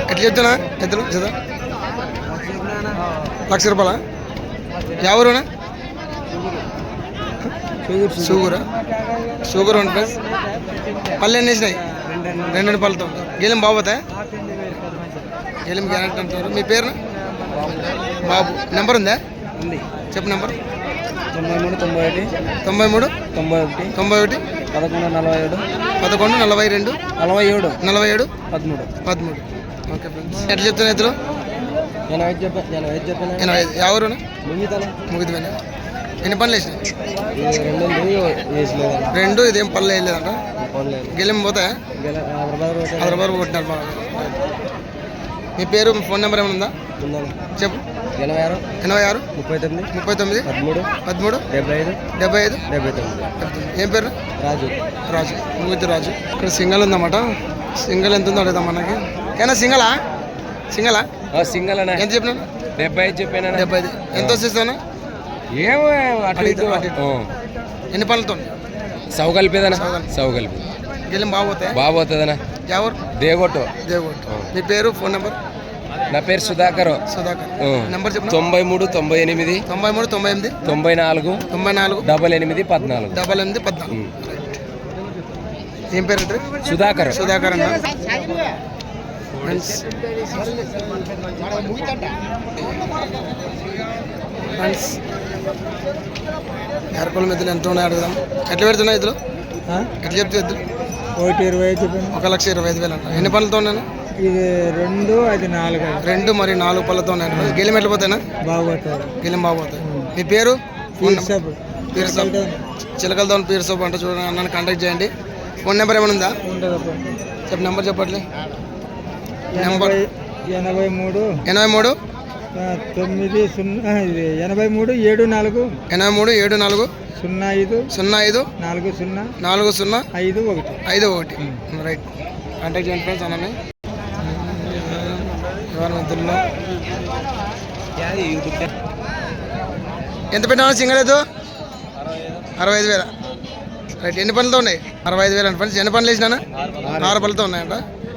ఎట్లా చెప్తున్నా ఎద్దులు చదా లక్ష రూపాయల? ఎవరునా షుగర్? షుగర్ వన్ ప్లస్ పళ్ళు ఎన్ని వేసినాయి? రెండు రెండు పళ్ళతో గేలం బాబోతాయి గేలం గ్యారెంటీ అంటారు మీ పేరు బాబు. నెంబర్ ఉందా? ఉంది. చెప్పు నెంబర్. తొంభై మూడు తొంభై ఒకటి. తొంభై మూడు? తొంభై ఒకటి. తొంభై ఒకటి? పదకొండు నలభై ఏడు. పదకొండు నలభై రెండు? నలభై ఏడు. నలభై ఏడు? పదమూడు. పదమూడు. ఓకే ఫ్రెండ్స్ ఎట్లా చెప్తున్నా ఎత్తులు నేను ఐదు చెప్పా నేను ఐదు చెప్పాను? ఎనభై ఐదు ఎవరునా ముగితాను ముగిదిపోయినా ఎన్ని పనులు వేసినాయి ఇది రెండు ఇదేం పనులు వేయలేదంట గెలిం పోతాయా? హైదరాబాద్ కొట్టినారు మీ పేరు మీ ఫోన్ నెంబర్ ఏమైనా ఉందా? ఉందాం చెప్పు. ఎనభై ఆరు. ఎనభై ఆరు? ముప్పై తొమ్మిది. ముప్పై తొమ్మిది? పదమూడు. పదమూడు? డెబ్బై ఐదు. డెబ్బై ఐదు? డెబ్బై తొమ్మిది. ఏం పేరు? రాజు. రాజు. ముగ్గురు రాజు. ఇక్కడ సింగల్ ఉందన్నమాట. సింగల్ ఎంత ఉందో అడుగుదాం మనకి. ఏనా సింగలా? సింగలా? సింగల్ అన్న ఎంత చెప్పినా డెబ్బై ఐదు చెప్పాను డెబ్బై ఐదు ఎంత వచ్చేస్తాను ఏమో అటు ఇటు. ఎన్ని పనులతో? సౌ కలిపేదనా సౌ కలిపి గెలిం బాగోతాయి బాగోతుందనా? ఎవరు? దేగొట్టు. దేవుడు మీ పేరు ఫోన్ నెంబర్? నా పేరు సుధాకర్. సుధాకర్. నెంబర్ చెప్పు తొంభై మూడు తొంభై ఎనిమిది తొంభై మూడు తొంభై ఎనిమిది తొంభై నాలుగు తొంభై నాలుగు డబల్ ఎనిమిది పద్నాలుగు. డబల్ ఎనిమిది పద్నాలుగు. ఏం పేరు సుధాకర్. సుధాకర్ అన్న. ఫ్రెండ్స్ ఫ్రెండ్స్ ఎరకొల మెద్దలు ఎంత ఉన్నాయి అడుగుదాం. ఎట్లా పెడుతున్నాయి ఇద్దరు ఎట్లా చెప్తే ఇద్దరు ఒకటి ఇరవై ఐదు ఒక లక్ష ఇరవై ఐదు వేలు ఎన్ని పనులతో ఉన్నాను ఇది రెండు అది నాలుగు. రెండు మరి నాలుగు పళ్ళతో ఉన్నాయి గెలిం ఎట్లా పోతాయినా బాగుపడతారు గెలిం బాగుపోతాయి. మీ పేరు? Phone number Peer Saab. చిలకలతో Peer Saab అంటే చూడండి. అన్నని కాంటాక్ట్ చేయండి. ఫోన్ నెంబర్ ఏమైనా ఉందా? చెప్పు నెంబర్ చెప్పట్లే. నెంబర్ ఎనభై మూడు. ఎనభై మూడు? తొమ్మిది సున్నా ఎనభై మూడు ఏడు నాలుగు. ఎనభై మూడు ఏడు నాలుగు? సున్నా ఐదు. సున్నా ఐదు? నాలుగు సున్నా. నాలుగు సున్నా? ఐదు ఒకటి. ఐదు ఒకటి. రైట్. కాంటాక్ట్ చేయండి ఫ్రెండ్స్ అన్నని ఇవాళ మిత్రుల్లో ఎంత పెట్టామన్నా సింగల్ ఎద్దు అరవై ఐదు వేల. రైట్ ఎన్ని పనులతో ఉన్నాయి? అరవై ఐదు వేల అంటే ఫ్రెండ్స్ ఎన్ని పనులు వేసినా ఆరు పనులతో ఉన్నాయంట.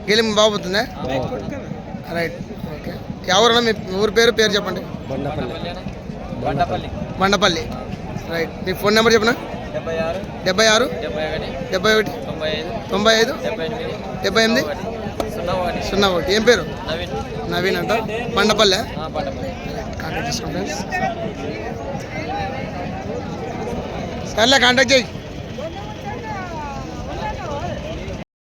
గెలిం బాగుపోతుందా రైట్ ఓకే. ఎవరన్నా మీ ఊరి పేరు పేరు చెప్పండి. బండపల్లి. రైట్ మీ ఫోన్ నెంబర్ చెప్పనా? డెబ్బై ఆరు డెబ్బై ఒకటి తొంభై ఐదు డెబ్బై ఎనిమిది సున్నా ఒకటి. ఏం పేరు? నవీన్. అంట. బండపల్లె? కాంటాక్ట్ చేసుకోండి. ఫ్రెండ్స్ సర్లే కాంటాక్ట్ చేయి.